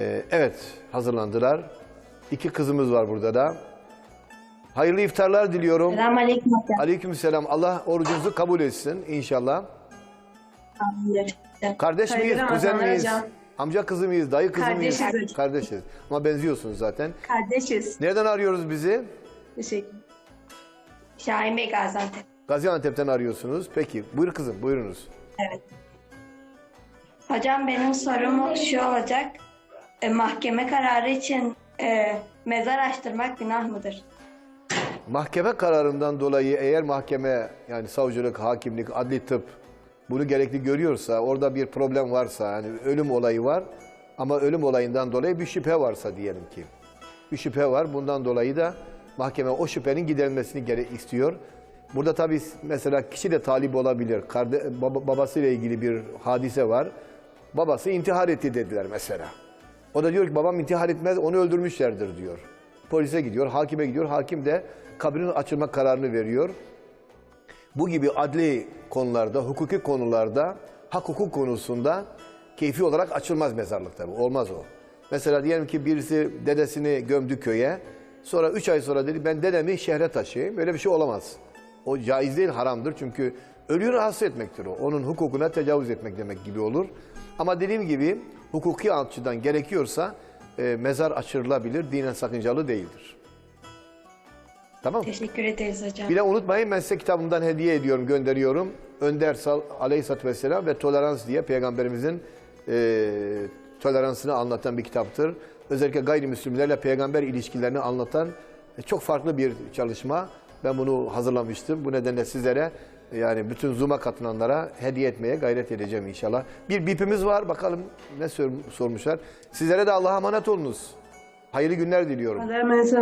Ee, evet, hazırlandılar. İki kızımız var burada da. Hayırlı iftarlar diliyorum. Selamünaleyküm. Aleykümselam. Allah orucunuzu kabul etsin inşallah. Kardeş miyiz, Hayırlı kuzen Ramazanlar miyiz? hocam. Amca kızı mıyız, dayı kızı Kardeşiz mıyız? hocam. Kardeşiz. Ama benziyorsunuz zaten. Kardeşiz. Nereden arıyoruz bizi? Teşekkür Şahin Bey Gaziantep. Gaziantep'ten arıyorsunuz. Peki, buyur kızım, buyurunuz. Evet. Hocam benim sorum şu olacak. E, mahkeme kararı için e, mezar açtırmak günah mıdır? Mahkeme kararından dolayı eğer mahkeme yani savcılık, hakimlik, adli tıp bunu gerekli görüyorsa, orada bir problem varsa, yani ölüm olayı var ama ölüm olayından dolayı bir şüphe varsa diyelim ki. Bir şüphe var. Bundan dolayı da mahkeme o şüphenin giderilmesini gere istiyor. Burada tabii mesela kişi de talip olabilir. Karde, baba, babasıyla ilgili bir hadise var. Babası intihar etti dediler mesela. O da diyor ki babam intihar etmez onu öldürmüşlerdir diyor. Polise gidiyor, hakime gidiyor. Hakim de kabrin açılma kararını veriyor. Bu gibi adli konularda, hukuki konularda, hak hukuk konusunda keyfi olarak açılmaz mezarlık tabii. Olmaz o. Mesela diyelim ki birisi dedesini gömdü köye. Sonra üç ay sonra dedi ben dedemi şehre taşıyayım. Böyle bir şey olamaz. O caiz değil, haramdır. Çünkü ölüyü rahatsız etmektir o. Onun hukukuna tecavüz etmek demek gibi olur. Ama dediğim gibi hukuki açıdan gerekiyorsa e, mezar açılabilir, dinen sakıncalı değildir. Tamam? Teşekkür ederiz hocam. Bir de unutmayın ben size kitabımdan hediye ediyorum, gönderiyorum. Önder Sal Aleyhisselatü Vesselam ve Tolerans diye peygamberimizin e, toleransını anlatan bir kitaptır. Özellikle gayrimüslimlerle peygamber ilişkilerini anlatan e, çok farklı bir çalışma. Ben bunu hazırlamıştım. Bu nedenle sizlere yani bütün Zoom'a katılanlara hediye etmeye gayret edeceğim inşallah. Bir bipimiz var bakalım ne sor- sormuşlar. Sizlere de Allah'a emanet olunuz. Hayırlı günler diliyorum. Allah'a emanet.